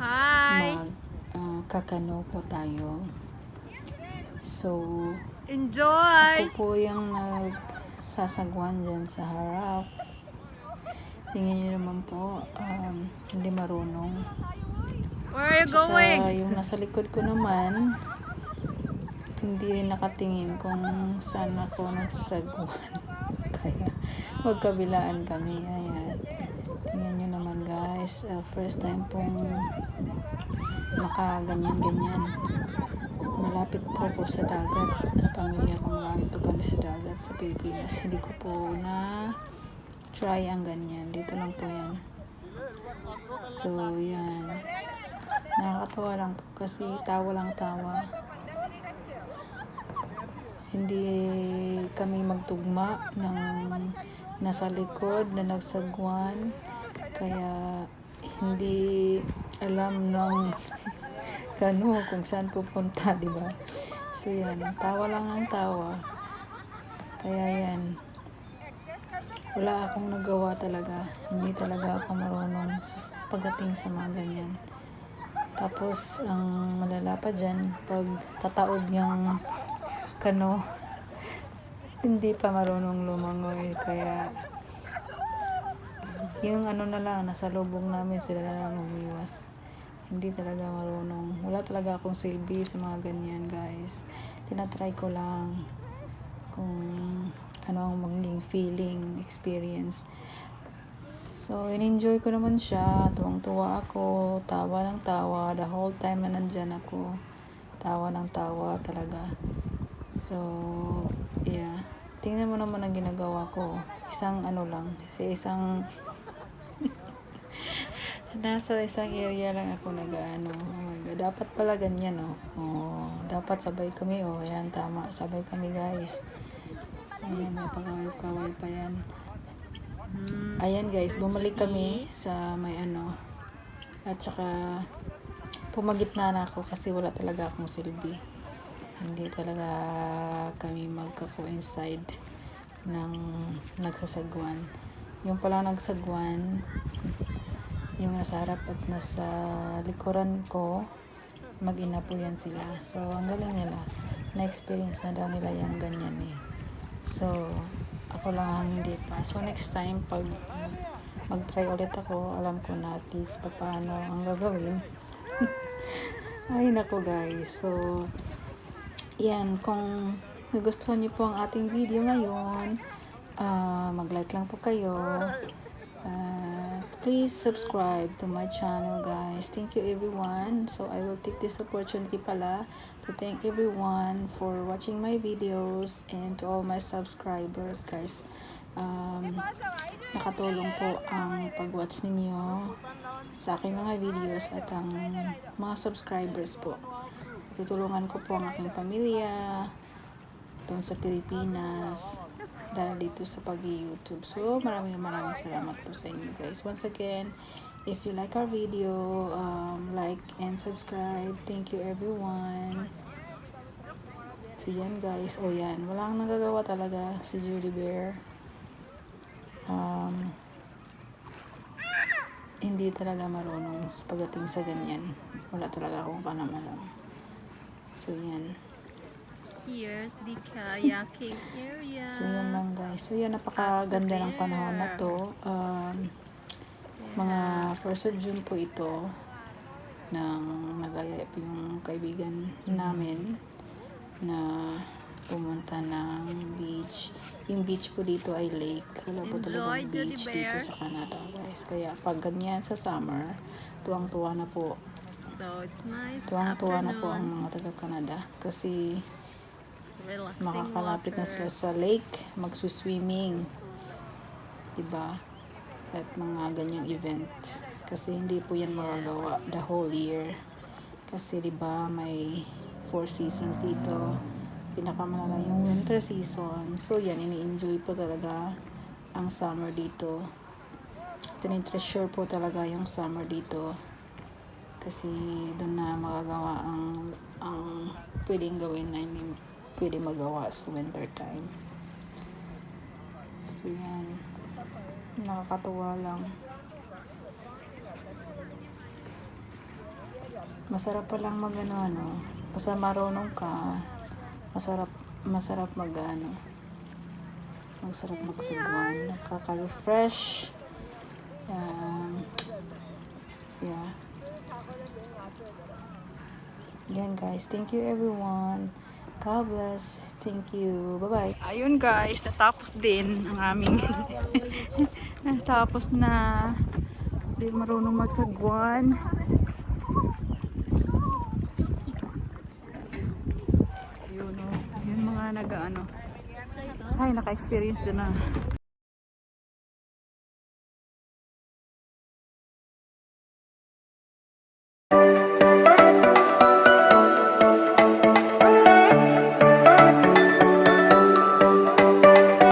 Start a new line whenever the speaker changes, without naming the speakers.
Hi! mag uh, kakano po tayo. So,
Enjoy!
Ako po yung nagsasagwan dyan sa harap. Tingin nyo naman po, um, hindi marunong.
Where are you
Saka,
going?
yung nasa likod ko naman, hindi rin nakatingin kung saan ako nagsagwan. Kaya, magkabilaan kami. Ayan. Guys. Uh, first time pong makaganyan-ganyan. Malapit po ako sa dagat. Na pamilya ko malapit po kami sa dagat sa Pilipinas. Hindi ko po na try ang ganyan. Dito lang po yan. So, yan. Nakakatawa lang po kasi tawa lang tawa. Hindi kami magtugma ng nasa likod na nagsagwan. Kaya hindi alam ng kano kung saan pupunta, di ba? So yan, tawa lang ang tawa. Kaya yan, wala akong nagawa talaga. Hindi talaga ako marunong pagdating sa mga ganyan. Tapos, ang malala pa dyan, pag tataob yung kano, hindi pa marunong lumangoy. Kaya, yung ano na lang, nasa lubong namin, sila na lang umiwas. Hindi talaga marunong. Wala talaga akong silbi sa mga ganyan, guys. Tinatry ko lang kung ano ang magiging feeling, experience. So, in-enjoy ko naman siya. Tuwang-tuwa ako. Tawa ng tawa. The whole time na nandyan ako. Tawa ng tawa talaga. So, yeah. Tingnan mo naman ang ginagawa ko. Isang ano lang. Sa isang... Nasa isang area lang ako nag-ano. Dapat pala ganyan, oh. oh. Dapat sabay kami, oh. Ayan, tama. Sabay kami, guys. Ayan, napakaway-kaway pa yan.
Hmm.
Ayan guys, bumalik kami sa may ano. At saka pumagitna na ako kasi wala talaga akong silbi. Hindi talaga kami magka-coincide ng nagsasagwan. Yung pala nagsagwan, yung nasa at nasa likuran ko, mag-ina po yan sila. So, ang galing nila. Na-experience na daw nila yung ganyan eh. So, ako lang ang hindi pa. So, next time, pag mag-try ulit ako, alam ko na at least pa paano ang gagawin. Ay, nako guys. So, yan. Kung nagustuhan niyo po ang ating video ngayon, ah, mag-like lang po kayo. Uh, please subscribe to my channel guys. Thank you everyone. So i will take this opportunity pala to thank everyone for watching my videos and to all my subscribers guys. Um, nakatulong po ang pag-watch ninyo sa aking mga videos at ang mga subscribers po. Tutulungan ko po ang aking pamilya doon sa Pilipinas dahil dito sa pag-YouTube. So, maraming maraming salamat po sa inyo guys. Once again, if you like our video, um, like and subscribe. Thank you everyone. So, yan guys. O yan. Walang nagagawa talaga si Julie Bear. Um, hindi talaga marunong pagdating sa ganyan. Wala talaga akong kanamalang. So, yan.
Here's the kayaking area.
So, yan lang guys. So, yan, napakaganda ng panahon na to. Um, mga 1st of June po ito nang nagaya yung kaibigan namin na pumunta ng beach. Yung beach po dito ay lake. Wala po talaga
Enjoy,
beach dito sa Canada guys. Kaya pag ganyan sa summer, tuwang-tuwa na po.
So, it's nice
Tuwang-tuwa na po ang mga taga-Canada. Kasi
Relaxing
makakalapit na
water.
sila sa lake, magsuswimming. Diba? At mga ganyang events. Kasi hindi po yan magagawa the whole year. Kasi diba may four seasons dito. Pinakamalala yung winter season. So yan, ini-enjoy po talaga ang summer dito. Tinitreasure po talaga yung summer dito. Kasi doon na magagawa ang ang pwedeng gawin na pwede magawa sa winter time. So yan. Nakakatuwa lang. Masarap pa lang mag ano. Basta marunong ka, masarap, masarap mag ano. Masarap magsagwan. Nakaka-refresh. Um, yeah. Yan guys. Thank you everyone. God bless. Thank you. Bye-bye. Ayun guys. Natapos din ang aming natapos na di marunong magsagwan. Yun o. Yun mga nag-ano. Ay, naka-experience din na.